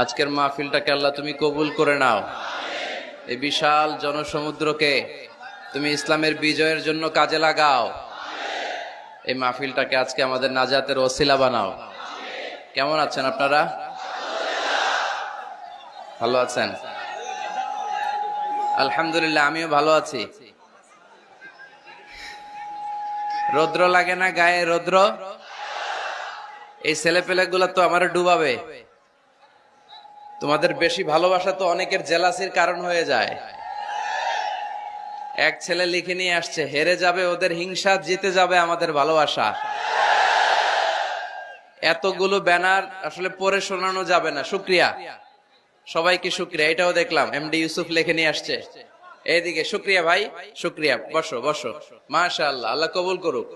আজকের মাহফিলটাকে আল্লাহ তুমি কবুল করে নাও। এই বিশাল জনসমুদ্রকে তুমি ইসলামের বিজয়ের জন্য কাজে লাগাও। এই মাহফিলটাকে আজকে আমাদের নাজাতের ওসিলা বানাও। কেমন আছেন আপনারা? ভালো আছেন? আলহামদুলিল্লাহ, আমিও ভালো আছি। রৌদ্র লাগে না, গায়ে রৌদ্র? এই ছেলে পেলেগুলো তো আমার ডুবাবে। তোমাদের বেশি ভালোবাসা তো অনেকের জেলাসির কারণ হয়ে যায়। এক ছেলে লিখে নিয়ে আসছে, হেরে যাবে ওদের হিংসা, জিতে যাবে আমাদের ভালোবাসা। এতগুলো ব্যানার আসলে পরে শোনানো যাবে না, শুক্রিয়া। সবাইকে শুক্রিয়া, এটাও দেখলাম, এমডি ইউসুফ লিখে নিয়ে আসছে। এইদিকে, শুক্রিয়া ভাই, শুক্রিয়া, বসো বসো। মাশা আল্লাহ আল্লাহ কবুল করুক।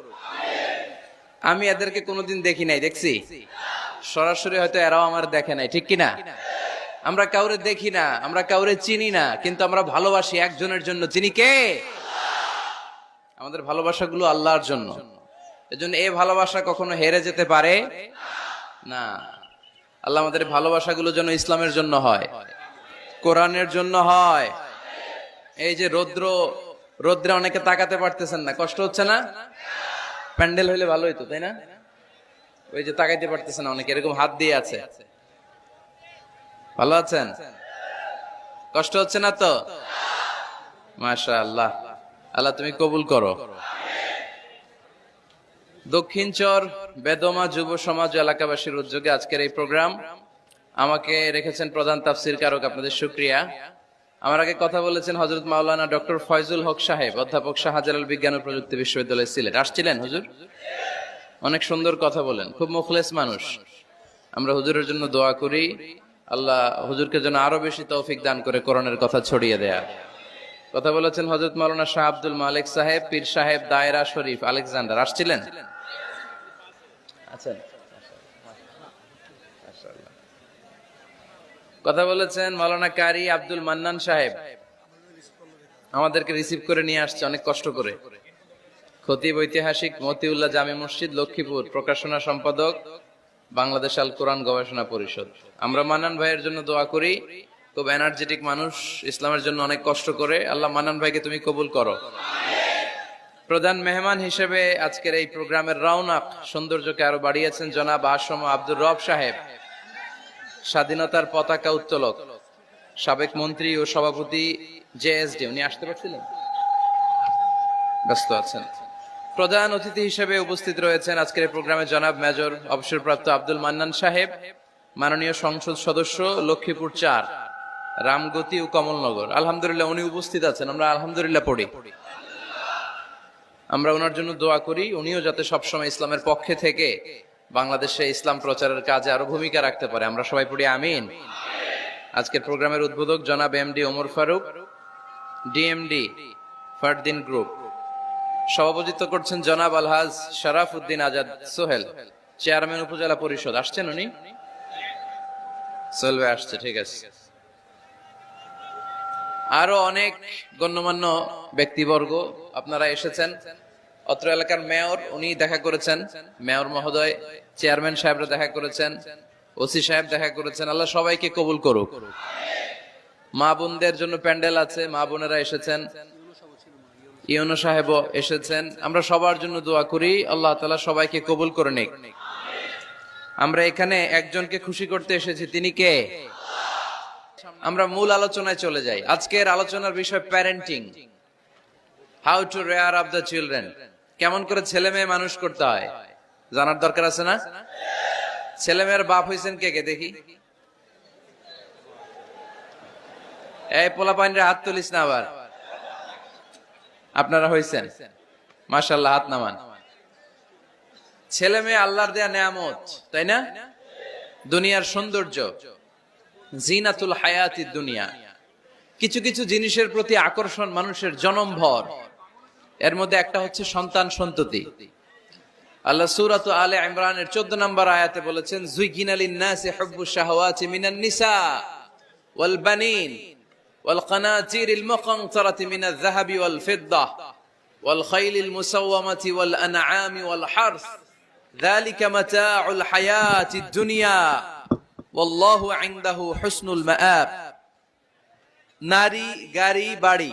আমি এদেরকে কোনোদিন দেখি নাই, দেখছি? সরাসরি হয়তো এরাও আমার দেখে নাই, ঠিক কিনা? আমরা কাউরে দেখি না, আমরা কাউরে চিনি না, কিন্তু আমরা ভালোবাসি একজনের জন্য। চিনি কে? আমাদের ভালোবাসাগুলো আল্লাহর জন্য। এজন্য এই ভালোবাসা কখনো হেরে যেতে পারে? না। আল্লাহ আমাদের ভালোবাসাগুলো যেন ইসলামের জন্য হয়, কোরআনের জন্য হয়। এই যে রৌদ্র, রৌদ্রে অনেকে তাকাতে পারতেছেন না, কষ্ট হচ্ছে না? প্যান্ডেল হইলে ভালো হইতো, তাই না? ওই যে তাকাইতে পারতেছেন না অনেকে, এরকম হাত দিয়ে আছে। ভালো আছেন? কষ্ট হচ্ছে না তো? মাশা আল্লাহ আল্লাহ তুমি কবুল করো। দক্ষিণ চর বেদমা যুব সমাজ এলাকাবাসীর উদ্যোগে আজকের এই প্রোগ্রাম। আমাকে রেখেছেন প্রধান তাফসির কারক আপনাদের শুক্রিয়া। আমার আগে কথা বলেছেন হজরত মাওলানা ডক্টর ফয়জুল হক সাহেব, অধ্যাপক শাহজালাল বিজ্ঞান ও প্রযুক্তি বিশ্ববিদ্যালয় সিলেট। আসছিলেন হুজুর? অনেক সুন্দর কথা বলেন, খুব মুখলেস মানুষ। আমরা হুজুরের জন্য দোয়া করি। আল্লাহ হুজুরকে যেন আরও বেশি তৌফিক দান করে করণের কথা ছড়িয়ে দেয়া। কথা বলেছেন হজরত মাওলানা শাহ আব্দুল মালিক সাহেব, পীর সাহেব দায়রা শরীফ আলেকজান্ডার। আসছিলেন? আছেন? কথা বলেছেন মাওলানা কারি আব্দুল মান্নান সাহেব। আমাদেরকে রিসিভ করে নিয়ে আসছে অনেক কষ্ট করে। খতিব ঐতিহাসিক মতিউল্লাহ জামে মসজিদ, লক্ষ্মীপুর। প্রকাশনা সম্পাদক বাংলাদেশ আল কোরআন গবেষণা পরিষদ। আমরা মান্নান ভাইয়ের জন্য দোয়া করি। খুব এনার্জেটিক মানুষ, ইসলামের জন্য অনেক কষ্ট করে। আল্লাহ মান্নান ভাইকে তুমি কবুল করো। প্রধান মেহমান হিসেবে আজকের এই প্রোগ্রামের রওনাক সৌন্দর্যকে আরও বাড়িয়েছেন জনাব আসম আব্দুর রব সাহেব। স্বাধীনতার পতাকা উত্তোলক, সাবেক মন্ত্রী ও সভাপতি জেএসডি উনি আসতে পারছিলেন? ব্যস্ত আছেন। প্রধান অতিথি হিসেবে উপস্থিত রয়েছেন আজকের প্রোগ্রামে জনাব মেজর অবসরপ্রাপ্ত আব্দুল মান্নান সাহেব, মাননীয় সংসদ সদস্য লক্ষ্মীপুর চার, রামগতি ও কমলনগর। আলহামদুলিল্লাহ, উনি উপস্থিত আছেন। আমরা আলহামদুলিল্লাহ পড়ি। আমরা ওনার জন্য দোয়া করি। উনিও যাতে সবসময় ইসলামের পক্ষে থেকে বাংলাদেশে ইসলাম প্রচারের কাজে আরও ভূমিকা রাখতে পারে। আমরা সবাই পড়ি, আমিন। আজকের প্রোগ্রামের উদ্বোধক জনাব MD Omar Faruk, DMD Fardin group. সভাপতিত্ব করছেন জনাব আলহাজ শরাফ উদ্দিন আজাদ সোহেল, চেয়ারম্যান উপজেলা পরিষদ। আসছেন উনি? সোহেল আসছে, ঠিক আছে। আরও অনেক গণ্যমান্য ব্যক্তিবর্গ আপনারা এসেছেন। অত্র এলাকার মেয়র, উনি দেখা করেছেন। মেয়র মহোদয়, চেয়ারম্যান সাহেবরা দেখা করেছেন। ওসি সাহেব দেখা করেছেন। আল্লাহ সবাইকে কবুল করুক। মা বোনদের জন্য প্যান্ডেল আছে, মা বোনেরা এসেছেন। ইউনো সাহেবও এসেছেন। আমরা সবার জন্য দোয়া করি, আল্লাহ তালা সবাইকে কবুল করে নিক। আমরা এখানে একজনকে খুশি করতে এসেছি, তিনি কে? আমরা মূল আলোচনায় চলে যাই। আজকের আলোচনার বিষয় parenting how to rear of the children কেমন করে ছেলে মেয়ে মানুষ করতে হয়? জানার দরকার আছে না? ছেলে মেয়ের বাপ হয়েছেন কে কে? দেখি। এই পোলা পানির হাত তুলিস না আবার। আপনারা হয়েছেন মাশাল্লাহ হাত নামান। ছেলে মেয়ে আল্লাহর দেয়া নেয়ামত, তাই না? দুনিয়ার সৌন্দর্য, জিনাতুল হায়াতি দুনিয়া। কিছু কিছু জিনিসের প্রতি আকর্ষণ মানুষের জনম ভর এর মধ্যে একটা হচ্ছে সন্তান সন্ততি। আল্লাহ সূরাত আলে ইমরানের 14 নম্বর আয়াতে বলেছেন জুইগিনা লিন-নাসি হুব্বু শাহাওয়াতি মিনান নিসা ওয়াল বানিন। ওয়াল কানাতিরিল মুকানতারাতি মিনাল যাহাবি ওয়াল ফিদ্দা ওয়াল খাইলিল মুসাওয়ামাতি ওয়াল আনআমি ওয়াল হারস ذلك متاع الحياة الدنيا ওয়াল্লাহু ইনদাহু হুসনুল মাআব নারী গাড়ি বাড়ি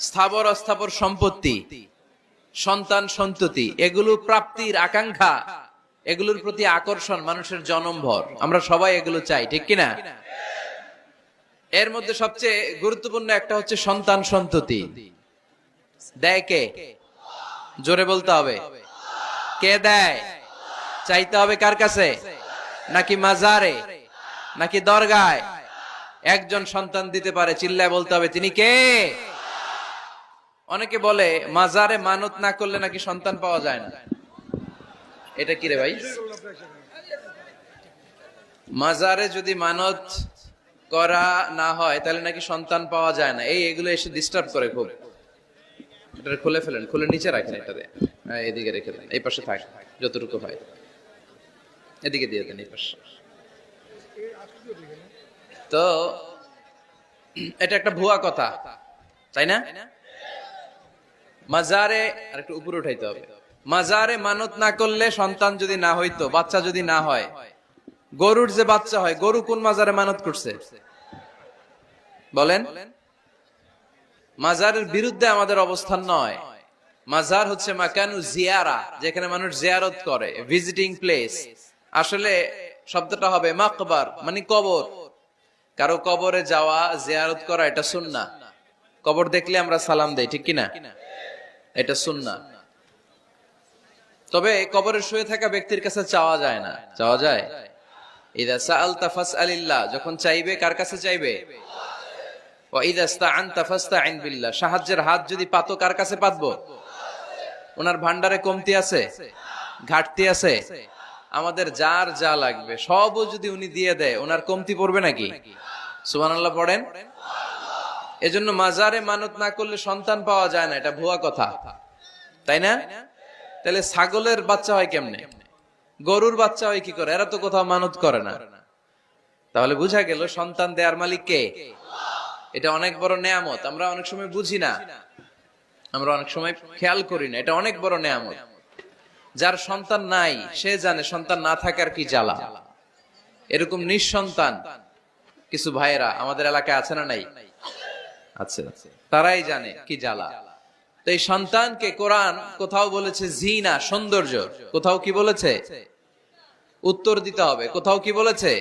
স্থাবর অস্থাবর সম্পত্তি সন্তান সন্ততি এগুলো প্রাপ্তির আকাঙ্ক্ষা এগুলোর প্রতি আকর্ষণ মানুষের জনমভর আমরা সবাই এগুলো চাই ঠিক কিনা এর মধ্যে সবচেয়ে গুরুত্বপূর্ণ একটা হচ্ছে সন্তান সন্ততি। দেয় কে? জোরে বলতে হবে। কে দেয়? চাইতে হবে কার কাছে? নাকি মাজারে? নাকি দরগায়? একজন সন্তান দিতে পারে, চিল্লায় বলতে হবে, তিনি কে? অনেকে বলে, মাজারে মানত না করলে নাকি সন্তান পাওয়া যায় না? এটা কি রে ভাই? মাজারে যদি মানত করা না হয় তাহলে নাকি সন্তান পাওয়া যায় না। এই এগুলো এসে ডিস্টার্ব করে খুব। এটা খুলে ফেলেন খুলে নিচে রাখেন এটাতে হ্যাঁ, এদিকে রেখে দেন এই পাশে থাক যতটুকু হয়। এদিকে দিয়ে দেন এই পাশে। তো এটা একটা ভুয়া কথা তাই না? মাজারে আর একটু উপরে উঠাইতে হবে। মাজারে মানত না করলে সন্তান যদি না হইতো বাচ্চা যদি না হয় গরুর যে বাচ্চা হয়, গরু কোন মাজারে মানত করছে? বলেন। মাজারের বিরুদ্ধে আমাদের অবস্থান নয়। মাজার হচ্ছে মাকানু জিয়ারা, যেখানে মানুষ জিয়ারত করে ভিজিটিং প্লেস আসলে শব্দটা হবে মাকবার মানে কবর। কারও কবরে যাওয়া, জিয়ারত করা, এটা সুন্না কবর দেখলে আমরা সালাম দেই, ঠিক কিনা? এটা সুন্না তবে কবরে শুয়ে থাকা ব্যক্তির কাছে চাওয়া যায় না। চাওয়া যায়? ইদা সাআলতা ফাসআলিল্লাহ যখন চাইবে, কার কাছে চাইবে? সাহায্যের হাত যদি পাতো, কার কাছে পাতবো? ওনার ভান্ডারে কমতি আছে, ঘাটতি আছে, আমাদের যার যা লাগবে, সবও যদি উনি দিয়ে দেয়, ওনার কমতি পড়বে নাকি? সুবহানাল্লাহ পড়েন। এজন্য মাজারে মানত না করলে সন্তান পাওয়া যায় না, এটা ভুয়া কথা। তাই না? তাহলে ছাগলের বাচ্চা হয় কেমনে? গরুর বাচ্চা হয় কি করে? এরা তো কোথাও মানত করে না। তাহলে বুঝা গেল সন্তান দেয়ার মালিক কে? এটা অনেক বড় নেয়ামত, আমরা অনেক সময় বুঝি না। আমরা অনেক সময় খেয়াল করি না, এটা অনেক বড় নেয়ামত। যার সন্তান নাই, সে জানে সন্তান না থাকার কি জ্বালা। এরকম নিঃসন্তান কিছু ভাইয়েরা আমাদের এলাকায় আছে না নাই? আছে। তারাই জানে কি জ্বালা। তো এই সন্তানকে কোরআন কোথাও বলেছে, জিনা, সৌন্দর্য। কোথাও কি বলেছে? উত্তর দিতে হবে। কোথাও কি বলেছে?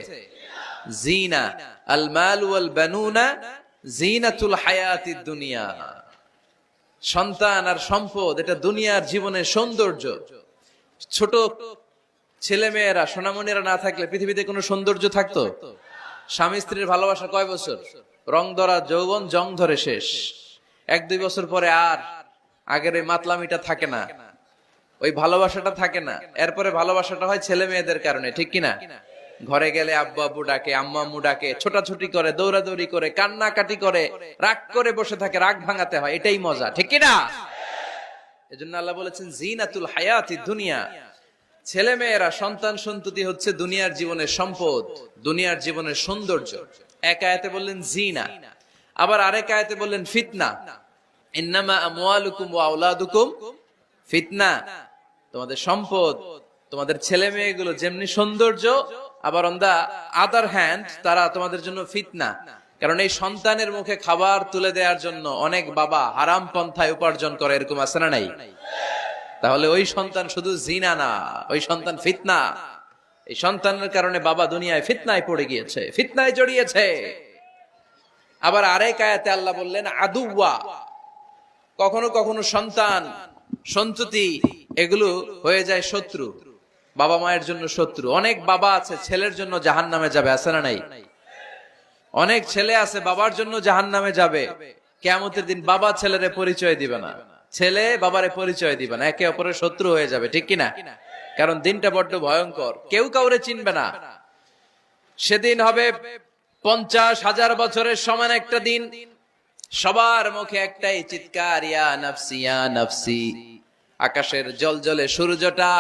সন্তান আর সম্পদ, এটা দুনিয়ার জীবনের সৌন্দর্য। ছোট ছেলে মেয়েরা সোনামণিরা না থাকলে পৃথিবীতে কোনো সৌন্দর্য থাকতো? স্বামী স্ত্রীর ভালোবাসা কয় বছর? রং ধরা, যৌবন, জং ধরে শেষ। এক দুই বছর পরে আর আগের ওই মাতলামিটা থাকে না। ওই ভালোবাসাটা থাকে না। এরপরে ভালোবাসাটা হয় ছেলে মেয়েদের কারণে, ঠিক কিনা? ঘরে গেলে আব্বু আব্বু ডাকে, আম্মা আম্মু ডাকে, ছোটাছুটি করে, দৌড়াদৌড়ি করে, কান্নাকাটি করে, রাগ করে বসে থাকে, রাগ ভাঙাতে হয়, এটাই মজা, ঠিক কিনা? এজন্য আল্লাহ বলেছেন, জিনাতুল হায়াতি দুনিয়া। ছেলে মেয়েরা, সন্তান সন্ততি হচ্ছে দুনিয়ার জীবনের সম্পদ, দুনিয়ার জীবনের সৌন্দর্য। এক আয়াতে বললেন, জিনা। আবার আরেক আয়াতে বললেন, ফিতনা। ইন্নামা আমওয়ালুকুম ওয়া আওলাদুকুম ফিতনা। তোমাদের সম্পদ, তোমাদের ছেলে মেয়েগুলো যেমনি সৌন্দর্য, আবার অন দা আদার হ্যান্ড তারা তোমাদের জন্য ফিতনা। কারণ এই সন্তানের মুখে খাবার তুলে দেওয়ার জন্য অনেক বাবা হারাম পন্থায় উপার্জন করে, এরকম আছে না নাই? তাহলে ওই সন্তান শুধু জিনা না, ওই সন্তান ফিতনা। এই সন্তানের কারণে বাবা দুনিয়ায় ফিতনায় পড়ে গিয়েছে, ফিতনায় জড়িয়েছে। আবার আরেক আয়াতে আল্লাহ বললেন আদুয়া কখনো কখনো সন্তান সন্ততি এগুলো হয়ে যায় শত্রু। বাবা মায়ের জন্য শত্রু। অনেক বাবা আছে, ছেলের জন্য জাহান নামে যাবে, আছে না নাই? অনেক ছেলে আছে, বাবার জন্য জাহান নামে যাবে। কেমতের দিন বাবা ছেলেরে পরিচয় দিবে না। ছেলে বাবারে পরিচয় দিবে না। একে অপরের শত্রু হয়ে যাবে, ঠিক কিনা? কারণ দিনটা বড্ড ভয়ঙ্কর। কেউ কাউরে চিনবে না। সেদিন হবে পঞ্চাশ হাজার বছরের সমান একটা দিন। সবার মুখে একটাই চিৎকার, ইয়া নাফসি ইয়া নাফসি। আকাশের জল জলে সূর্যটা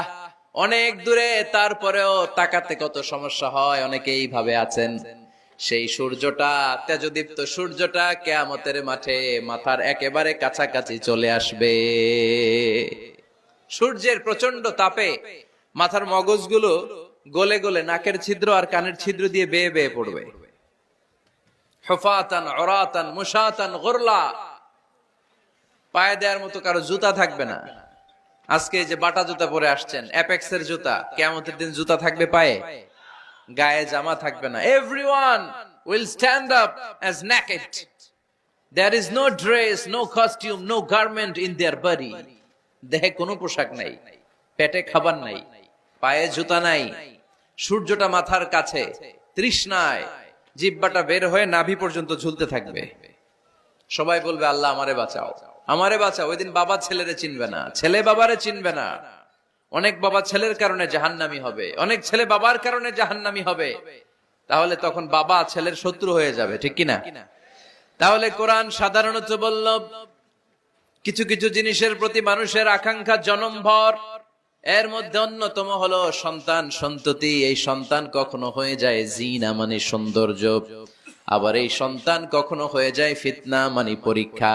অনেক দূরে, তারপরেও তাকাতে কত সমস্যা হয় অনেকে এইভাবে আছেন। সেই সূর্যটা, তেজদীপ্ত সূর্যটা কেয়ামতের মাঠে মাথার একেবারে কাছাকাছি চলে আসবে। সূর্যের প্রচণ্ড তাপে মাথার মগজগুলো গলে গলে নাকের ছিদ্র আর কানের ছিদ্র দিয়ে বেয়ে বেয়ে পড়বে। হফাতান অরাতান মুসাতান গোরলা। পায়ে দেওয়ার মতো কারও জুতা থাকবে না। আজকে যে বাটা জুতা পরে আসছেন অ্যাপেক্স এর জুতা কেমতের দিন জুতা থাকবে পায়ে? গায়ে জামা থাকবে না। Everyone will stand up as naked there is no dress no costume no garment in their body দেহে কোনো পোশাক নাই, পেটে খাবার নাই, পায়ে জুতা নাই, সূর্যটা মাথার কাছে, তৃষ্ণায়, জিব্বাটা বের হয়ে নাভি পর্যন্ত ঝুলতে থাকবে। সবাই বলবে, আল্লাহ আমারে বাঁচাও। আমারে বাঁচাও ওই দিন বাবা ছেলেরে চিনবে না, ছেলে বাবারে চিনবে না। অনেক বাবা ছেলের কারণে জাহান্নামি হবে, অনেক ছেলে বাবার কারণে জাহান্নামি হবে। তাহলে তখন বাবা ছেলের শত্রু হয়ে যাবে, ঠিক কিনা? তাহলে কোরআন সাধারণত বলল, কিছু কিছু জিনিসের প্রতি মানুষের আকাঙ্ক্ষা জনমভর, এর মধ্যে অন্যতম হলো সন্তান সন্ততি। এই সন্তান কখনো হয়ে যায় জিনা মানে সৌন্দর্য। আবার এই সন্তান কখনো হয়ে যায় ফিতনা মানে পরীক্ষা।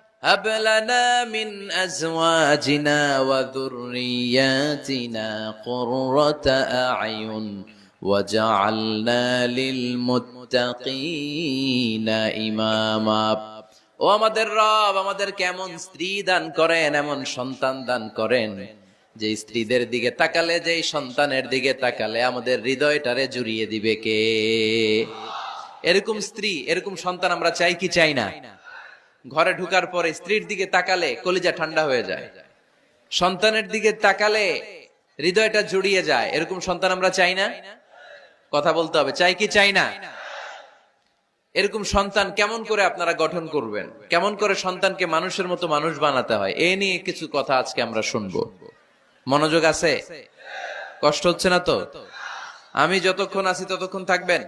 هب لنا من أزواجنا وذرياتنا قرة أعين وجعلنا للمتقين إماما ও আমাদের রব আমাদের কেমন স্ত্রী দান করেন এমন সন্তান দান করেন যে স্ত্রীদের দিকে তাকালে যে সন্তানের দিকে তাকালে আমাদের হৃদয়টারে জুড়িয়ে দিবে কে এরকম স্ত্রী এরকম সন্তান আমরা চাই কি চাই না ঘরে ঢুকার পরে স্ত্রীর দিকে তাকালে কলিজা ঠান্ডা হয়ে যায়। সন্তানের দিকে তাকালে হৃদয়টা জুড়িয়ে যায়। এরকম সন্তান আমরা চাই না? কথা বলতে হবে, চাই কি চাই না? এরকম সন্তান কেমন করে আপনারা গঠন করবেন? কেমন করে সন্তানকে মানুষের মতো মানুষ বানাতে হয়? এ নিয়ে কিছু কথা আজকে আমরা শুনব। মনোযোগ আছে? কষ্ট হচ্ছে না তো? আমি যতক্ষণ আছি ততক্ষণ থাকবেন?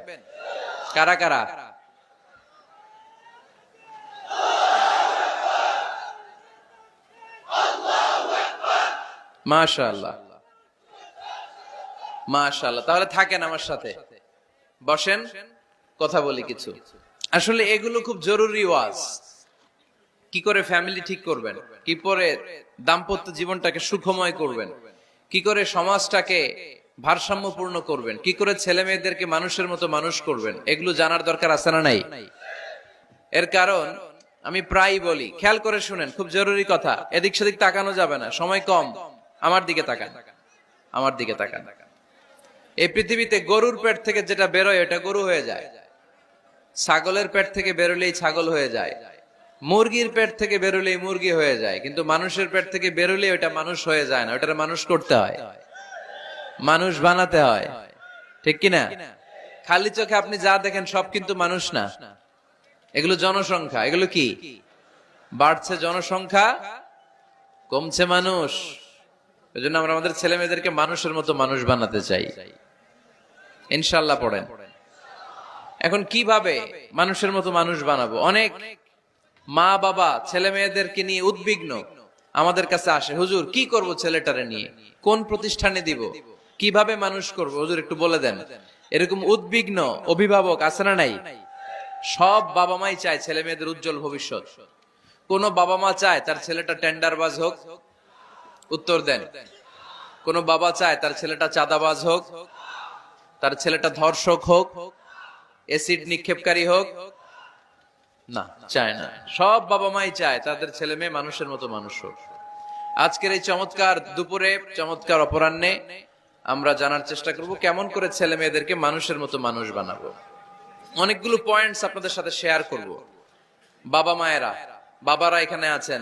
কারা কারা? তাহলে থাকেন আমার সাথে। বসেন, কথা বলি কিছু। আসলে এগুলো খুব জরুরি ওয়াজ। কি করে ফ্যামিলি ঠিক করবেন? কি করে দাম্পত্য জীবনটাকে সুখময় করবেন? কি করে সমাজটাকে ভারসাম্যপূর্ণ করবেন? কি করে ছেলে মেয়েদেরকে মানুষের মতো মানুষ করবেন? এগুলো জানার দরকার আছে না নাই? এর কারণ, আমি প্রায় বলি, খেয়াল করে শুনেন, খুব জরুরি কথা। এদিক সেদিক তাকানো যাবে না, সময় কম। আমার দিকে তাকান। আমার দিকে তাকান। এই পৃথিবীতে গরুর পেট থেকে যেটা বেরোয়, এটা গরু হয়ে যায়। ছাগলের পেট থেকে বেরোলেই ছাগল হয়ে যায়। মুরগির পেট থেকে বেরোলেই মুরগি হয়ে যায়। কিন্তু মানুষের পেট থেকে বেরোলে ওটা মানুষ হয়ে যায় না ওটা মানুষ করতে হয়। মানুষ বানাতে হয়। ঠিক কিনা? খালি চোখে আপনি যা দেখেন সব কিন্তু মানুষ না। এগুলো জনসংখ্যা। এগুলো কি? বাড়ছে জনসংখ্যা, কমছে মানুষ। এই জন্য আমরা আমাদের ছেলে মেয়েদেরকে মানুষের মতো মানুষ বানাতে চাই। ইনশাল্লাহ পড়েন। এখন কীভাবে মানুষের মতো মানুষ বানাবো? অনেক মা বাবা ছেলে মেয়েদেরকে নিয়ে উদ্বিগ্ন আমাদের কাছে আসে, হুজুর, কি করব ছেলেটারে নিয়ে? কোন প্রতিষ্ঠানে দিব? কীভাবে মানুষ করব? হুজুর, একটু বলে দেন। এরকম উদ্বিগ্ন অভিভাবক আছে না নাই? সব বাবা মাই চায় ছেলে মেয়েদের উজ্জ্বল ভবিষ্যৎ। কোন বাবা মা চায় তার ছেলেটা টেন্ডার টেন্ডারবাজ হোক উত্তর দেন। কোন বাবা চায় তার ছেলেটা চাঁদাবাজ হোক, তার ছেলেটা ধর্ষক হোক এসিড নিক্ষেপকারী হোক, না, চায় না। সব বাবা মাই চায় তাদের ছেলে মেয়ে মানুষের মতো মানুষ হোক। আজকের এই চমৎকার দুপুরে, চমৎকার অপরাহ্নে আমরা জানার চেষ্টা করব কেমন করে ছেলে মেয়েদেরকে মানুষের মতো মানুষ বানাবো। অনেকগুলো পয়েন্টস আপনাদের সাথে শেয়ার করব। বাবা মায়েরা, বাবারা এখানে আছেন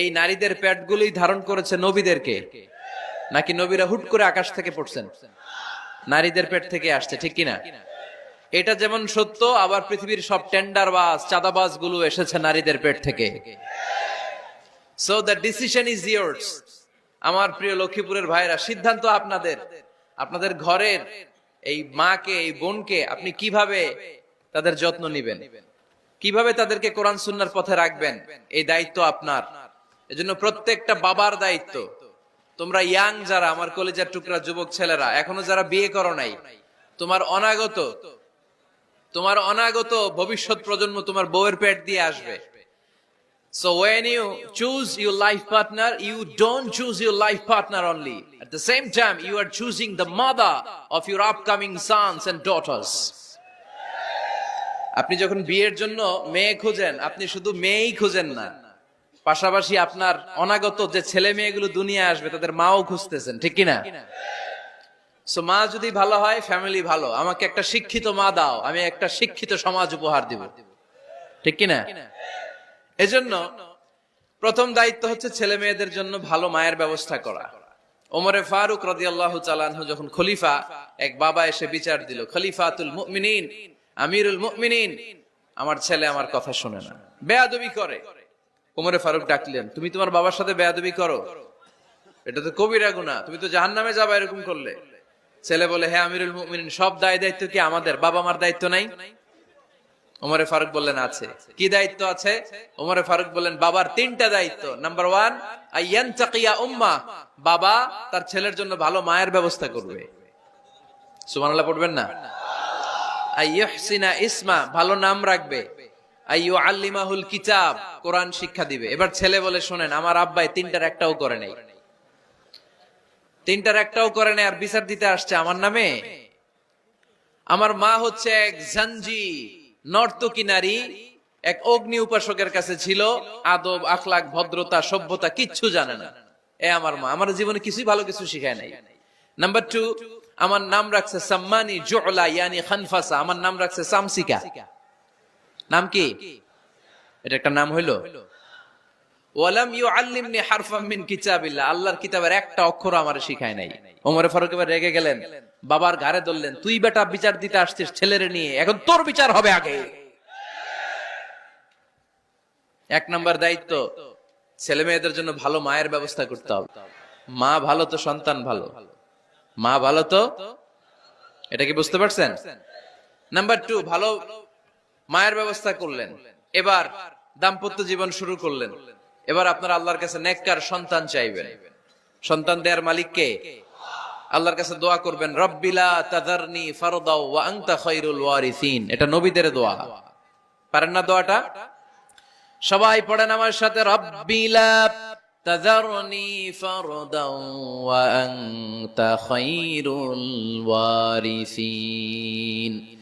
এই নারীদের পেটগুলি ধারণ করেছে নবীদেরকে। নাকি নবীরা হুট করে আকাশ থেকে পড়ছেন? নারীদের পেট থেকে আসছে, ঠিক কিনা? এটা যেমন সত্য, আবার পৃথিবীর সব টেন্ডার বাস চাঁদাবাজগুলো এসেছে নারীদের পেট থেকে। So the decision is years আমার প্রিয় লক্ষ্মীপুরের ভাইরা, সিদ্ধান্ত আপনাদের। আপনাদের ঘরের এই মাকে, এই বোনকে আপনি কীভাবে তাদের যত্ন নিবেন? কীভাবে তাদেরকে কোরআন, সুন্নার পথে রাখবেন? এই দায়িত্ব আপনার। এজন্য প্রত্যেকটা বাবার দায়িত্ব তোমরা ইয়াং যারা আমার কলেজের টুকরা যুবক ছেলেরা এখনও যারা বিয়ে করো নাই তোমার অনাগত তোমার অনাগত ভবিষ্যৎ প্রজন্ম তোমার বউয়ের পেট দিয়ে আসবে So when you choose your life partner, you don't choose your life partner only. At the same time, you are choosing the mother of your upcoming sons and daughters. আপনি যখন বিয়ের জন্য মেয়ে খুঁজেন আপনি শুধু মেয়েই খুঁজেন না পাশাপাশি আপনার অনাগত যে ছেলে মেয়েগুলো দুনিয়া আসবে, তাদের মাও খুঁজতেছেন, ঠিক কিনা? মা যদি ভালো হয় ফ্যামিলি ভালো। আমাকে একটা শিক্ষিত মা দাও, আমি একটা শিক্ষিত সমাজ উপহার দিব। ঠিক কিনা? এজন্য প্রথম দায়িত্ব হচ্ছে ছেলে মেয়েদের জন্য ভালো মায়ের ব্যবস্থা করা। ওমরে ফারুক রাদিয়াল্লাহু চালানহু যখন খলিফা, এক বাবা এসে বিচার দিল, খলিফাতুল মুমিনিন, আমিরুল মুমিনিন। আমার ছেলে আমার কথা শুনে না। বেয়াদবি করে। ওমরে ফারুক ডাকলেন, তুমি তোমার বাবার সাথে বেয়াদবি করো? এটা তো কবিরা গুনাহ, তুমি তো জাহান্নামে যাবা এরকম করলে। ছেলে বলে হ্যাঁ আমিরুল মুমিনিন, সব দায় দায়িত্ব কি আমাদের? বাবা মার দায়িত্ব নাই? ওমরে ফারুক বললেন, আছে। কি দায়িত্ব আছে? ওমরে ফারুক বললেন, বাবার তিনটা দায়িত্ব। নাম্বার ওয়ান আইয়ান চাকিয়া উম্মা বাবা তার ছেলের জন্য ভালো মায়ের ব্যবস্থা করবে। সুবহানাল্লাহ পড়বেন না? আইয়ুহসিনা ইসমা, ভালো নাম রাখবে। আইয়ু আল্লিমাহুল কিতাব, কোরআন শিক্ষা দিবে। এবার ছেলে বলে, শোনেন, আমার আব্বাই তিনটার একটাও করে নাই। তিনটার একটাও করে নাই, আর বিচার দিতে আসছে আমার নামে। আমার মা হচ্ছে এক নারী, এক অগ্নি উপাসকের কাছে ছিল, আদব আখলাক ভদ্রতা, সভ্যতা, কিচ্ছু জানে না। এ আমার মা। আমার জীবনে কিছুই ভালো কিছু শিখায় নাই। নাম্বার টু আমার নাম রাখছে সাম্মানি জোলা, ইয়ানি খানফাসা। আমার নাম রাখছে সামসিকা। নাম কি? এটা একটা নাম হইল? আগে। এক নাম্বার দায়িত্ব, ছেলে মেয়েদের জন্য ভালো মায়ের ব্যবস্থা করতে হবে। মা ভালো তো সন্তান ভালো। মা ভালো তো? এটা কি বুঝতে পারছেন? নাম্বার টু ভালো মায়ের ব্যবস্থা করলেন। এবার দাম্পত্য জীবন শুরু করলেন। এবার আপনার আল্লাহর কাছে নেককার সন্তান চাইবেন। সন্তান দেয়ার মালিক কে? আল্লাহর কাছে দোয়া করবেন রব্বিলা তাদারনি ফারদাও ওয়া আনতা খায়রুল ওয়ারিসিন। এটা নবীদের দোয়া। পারেন না দোয়াটা? সবাই পড়েন আমার সাথে রব্বিলা তাদারনি ফারদাও ওয়া আনতা খায়রুল ওয়ারিসিন।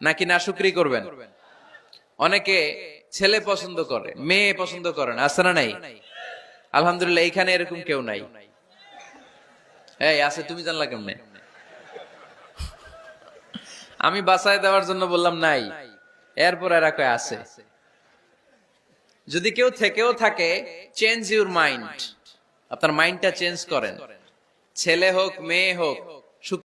নাকি নাশুকরি করবেন? অনেকে ছেলে পছন্দ করে, মেয়ে পছন্দ করে না, আছে না নাই? আলহামদুলিল্লাহ, এইখানে এরকম কেউ নাই। আছে, তুমি জানলা কেমনে? আমি বাসায় দেওয়ার জন্য বললাম নাই। এরপর এরা কয়, আছে। যদি কেউ থেকেও থাকে চেঞ্জ ইউর মাইন্ড আপনার মাইন্ডটা চেঞ্জ করেন। ছেলে হোক, মেয়ে হোক